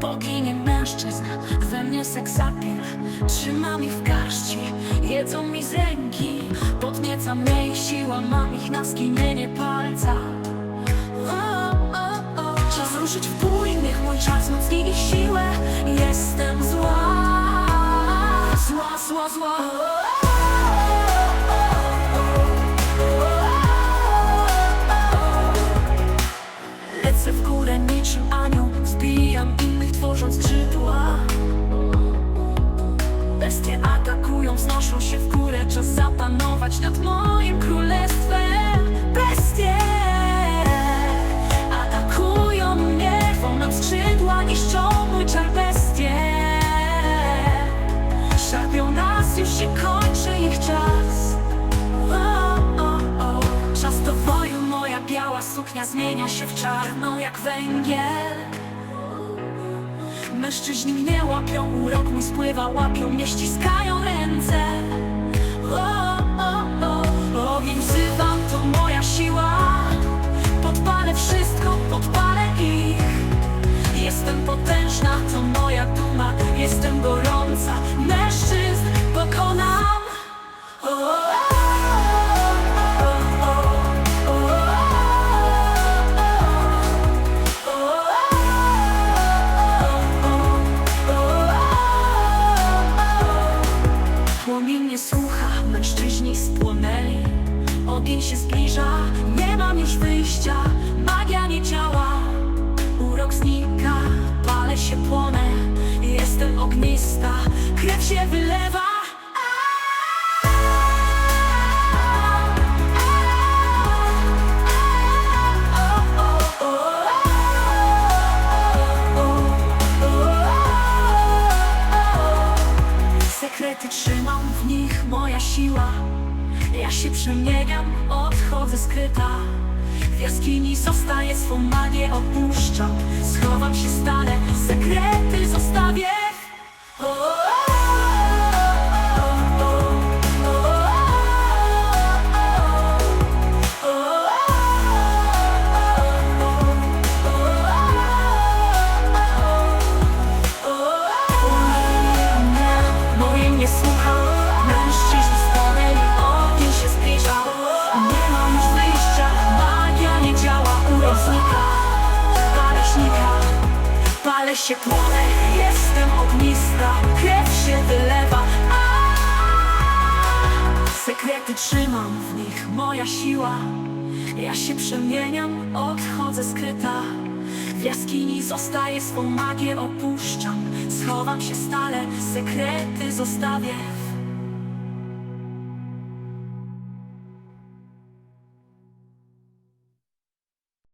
Bogini mężczyzn, we mnie seksapil Trzymam ich w garści, jedzą mi z ręki Podnieca mnie i siła, mam ich na skinienie palca o, o, o. Czas ruszyć w bój, niech mój czas mocniej tworząc skrzydła. Bestie atakują, wznoszą się w górę. Czas zapanować nad moim królestwem. Bestie atakują mnie Rwą skrzydła, niszczą mój czar. Bestie Szarpią nas, już się kończy ich czas. Czas do boju, moja biała suknia zmienia się w czarną jak węgiel Mężczyźni mnie łapią, urok mój spływa, łapią mnie, ściskają ręce Ogień się zbliża, nie mam już wyjścia Magia nie działa, urok znika Palę się, płonę, jestem ognista Krew się wylewa Sekrety trzymam w nich, moja siła Ja się przemieniam, odchodzę skryta W jaskini zostaję, swą magię opuszczam. Schowam się stale, sekrety palę się, płonę, jestem ognista Krew się wylewa, a Sekrety trzymam w nich, moja siła Ja się przemieniam, odchodzę skryta W jaskini zostaję, swą magię opuszczam Schowam się stale, sekrety zostawię